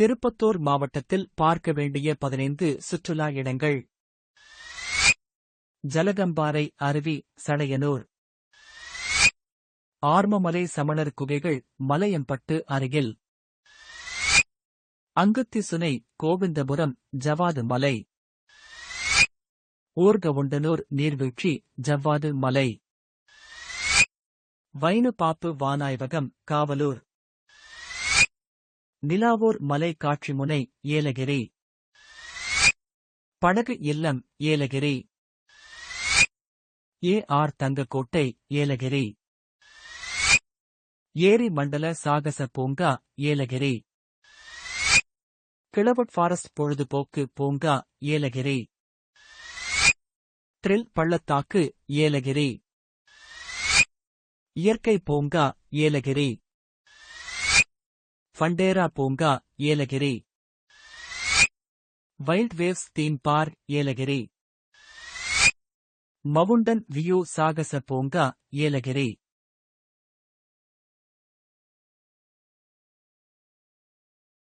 திருப்பத்தூர் மாவட்டத்தில் பார்க்க வேண்டிய பதினைந்து சுற்றுலா இடங்கள். ஜலகம்பாறை அருவி சடையனூர். ஆர்மமலை சமணர் குகைகள் மலையம்பட்டு அருகில். அங்குத்தி சுனை கோவிந்தபுரம் ஜவாது மலை. ஊர்கவுண்டனூர் நீர்வீழ்ச்சி ஜவ்வாது மலை. வைனுபாப்பு வானாய்வகம் காவலூர். நிலாவூர் மலை காட்சி முனை ஏலகிரி. படகு இல்லம் Yelagiri. A R Thangakottai Yelagiri. ஏரி மண்டல சாகச பூங்கா ஏலகிரி. கிளவட் ஃபாரஸ்ட் பொழுதுபோக்கு பூங்கா ஏலகிரி. த்ரில் பள்ளத்தாக்கு ஏலகிரி. இயற்கை பூங்கா ஏலகிரி. ஃபண்டேரா பூங்கா Yelagiri. Wild waves theme park Yelagiri. Mountain view சாகச பூங்கா ஏலகிரி.